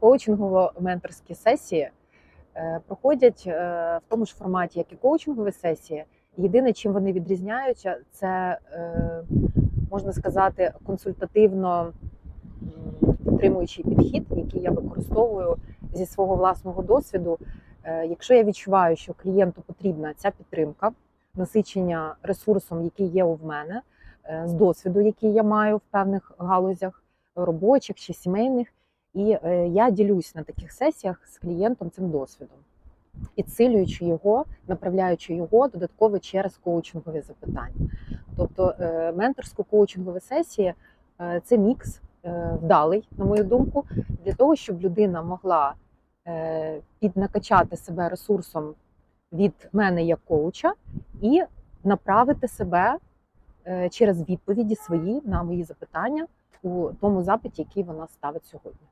коучингово-менторські сесії е, проходять е, в тому ж форматі, як і коучингові сесії. Єдине, чим вони відрізняються, це е, можна сказати консультативно підтримуючий підхід, який я використовую зі свого власного досвіду. Якщо я відчуваю, що клієнту потрібна ця підтримка, насичення ресурсом, який є у мене, з досвіду, який я маю в певних галузях робочих чи сімейних, і е, я ділюсь на таких сесіях з клієнтом цим досвідом, підсилюючи його, направляючи його додатково через коучингові запитання. Тобто е, менторсько-коучингові сесії е, це мікс е, вдалий, на мою думку, для того, щоб людина могла піднакачати себе ресурсом від мене як коуча і направити себе через відповіді свої на мої запитання у тому запиті, який вона ставить сьогодні.